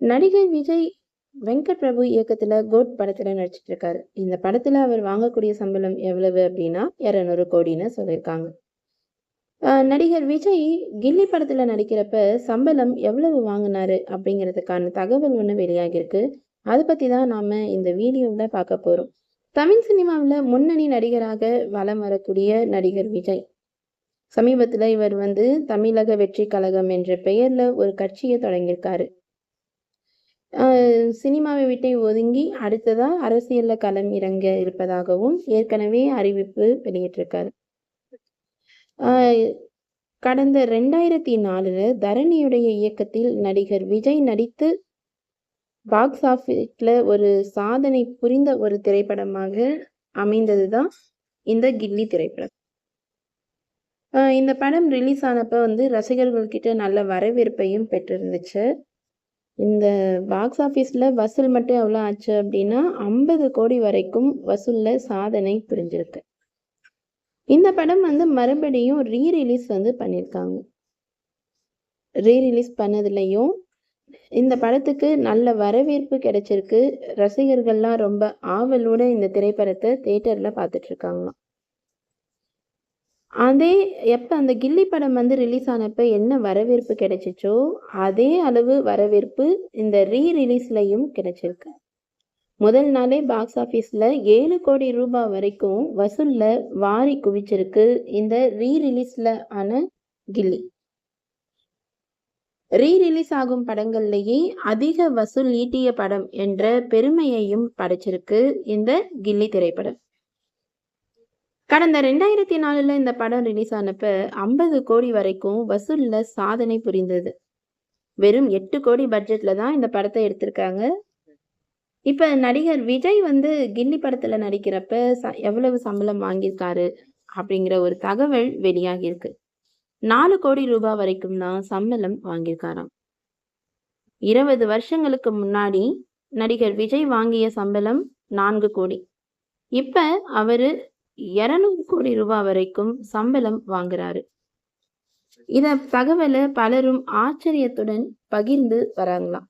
நடிகர் விஜய் வெங்கட் பிரபு இயக்கத்துல கோட் படத்துல நடிச்சிட்டு இருக்காரு. இந்த படத்துல அவர் வாங்கக்கூடிய சம்பளம் எவ்வளவு அப்படின்னா 200 கோடின்னு சொல்லியிருக்காங்க. நடிகர் விஜய் கில்லி படத்துல நடிக்கிறப்ப சம்பளம் எவ்வளவு வாங்கினாரு அப்படிங்கிறதுக்கான தகவல் ஒன்று வெளியாகியிருக்கு. அதை பத்தி தான் நாம இந்த வீடியோவில் பார்க்க போறோம். தமிழ் சினிமாவில் முன்னணி நடிகராக வலம் வரக்கூடிய நடிகர் விஜய். சமீபத்தில் இவர் வந்து தமிழக வெற்றி கழகம் என்ற பெயரில் ஒரு கட்சியை தொடங்கியிருக்காரு. சினிமாவை விட்டு ஒதுங்கி அடுத்ததாக அரசியலில் களம் இறங்க இருப்பதாகவும் ஏற்கனவே அறிவிப்பு வெளியிட்டிருக்காரு. கடந்த ரெண்டாயிரத்தி நாலில் தரணியுடைய இயக்கத்தில் நடிகர் விஜய் நடித்து பாக்ஸ் ஆஃபீஸில் ஒரு சாதனை புரிந்த ஒரு திரைப்படமாக அமைந்தது தான் இந்த கில்லி திரைப்படம். இந்த படம் ரிலீஸ் ஆனப்ப வந்து ரசிகர்கள்கிட்ட நல்ல வரவேற்பையும் பெற்றிருந்துச்சு. இந்த பாக்ஸ் ஆஃபீஸில் வசூல் மட்டும் எவ்வளோ ஆச்சு அப்படின்னா 50 கோடி வரைக்கும் வசூலில் சாதனை புரிஞ்சிருக்கு. இந்த படம் வந்து மறுபடியும் ரீ ரிலீஸ் வந்து பண்ணியிருக்காங்க. ரீ ரிலீஸ் பண்ணதுலயும் இந்த படத்துக்கு நல்ல வரவேற்பு கிடைச்சிருக்கு. ரசிகர்கள்லாம் ரொம்ப ஆவலோட இந்த திரைப்படத்தை தேட்டரில் பார்த்துட்ருக்காங்களாம் அதே எப்போ அந்த கில்லி படம் வந்து ரிலீஸ் ஆனப்போ என்ன வரவேற்பு கிடைச்சிச்சோ அதே அளவு வரவேற்பு இந்த ரீ ரிலீஸ்லையும் கிடைச்சிருக்கு. முதல் நாளே பாக்ஸ் ஆஃபீஸில் ஏழு கோடி ரூபாய் வரைக்கும் வசூலில் வாரி குவிச்சிருக்கு இந்த ரீ ரிலீஸில் ஆன கில்லி. ரீ ரிலீஸ் ஆகும் படங்கள்லேயே அதிக வசூல் ஈட்டிய படம் என்ற பெருமையையும் படைச்சிருக்கு இந்த கில்லி திரைப்படம். கடந்த 2004ல இந்த படம் ரிலீஸ் ஆனப்ப 50 கோடி வரைக்கும் வசூல்ல சாதனை புரிந்தது. வெறும் எட்டு கோடி பட்ஜெட்ல தான் இந்த படத்தை எடுத்திருக்காங்க. இப்ப நடிகர் விஜய் வந்து கில்லி படத்துல நடிக்கிறப்ப ச எவ்வளவு சம்பளம் வாங்கியிருக்காரு அப்படிங்கிற ஒரு தகவல் வெளியாகியிருக்கு. நாலு கோடி ரூபாய் வரைக்கும் தான் சம்பளம் வாங்கியிருக்காராம். 20 வருஷங்களுக்கு முன்னாடி நடிகர் விஜய் வாங்கிய சம்பளம் நான்கு கோடி. இப்ப அவரு 200 கோடி ரூபாய் வரைக்கும் சம்பளம் வாங்குறாரு. இத தகவலை பலரும் ஆச்சரியத்துடன் பகிர்ந்து வராங்களாம்.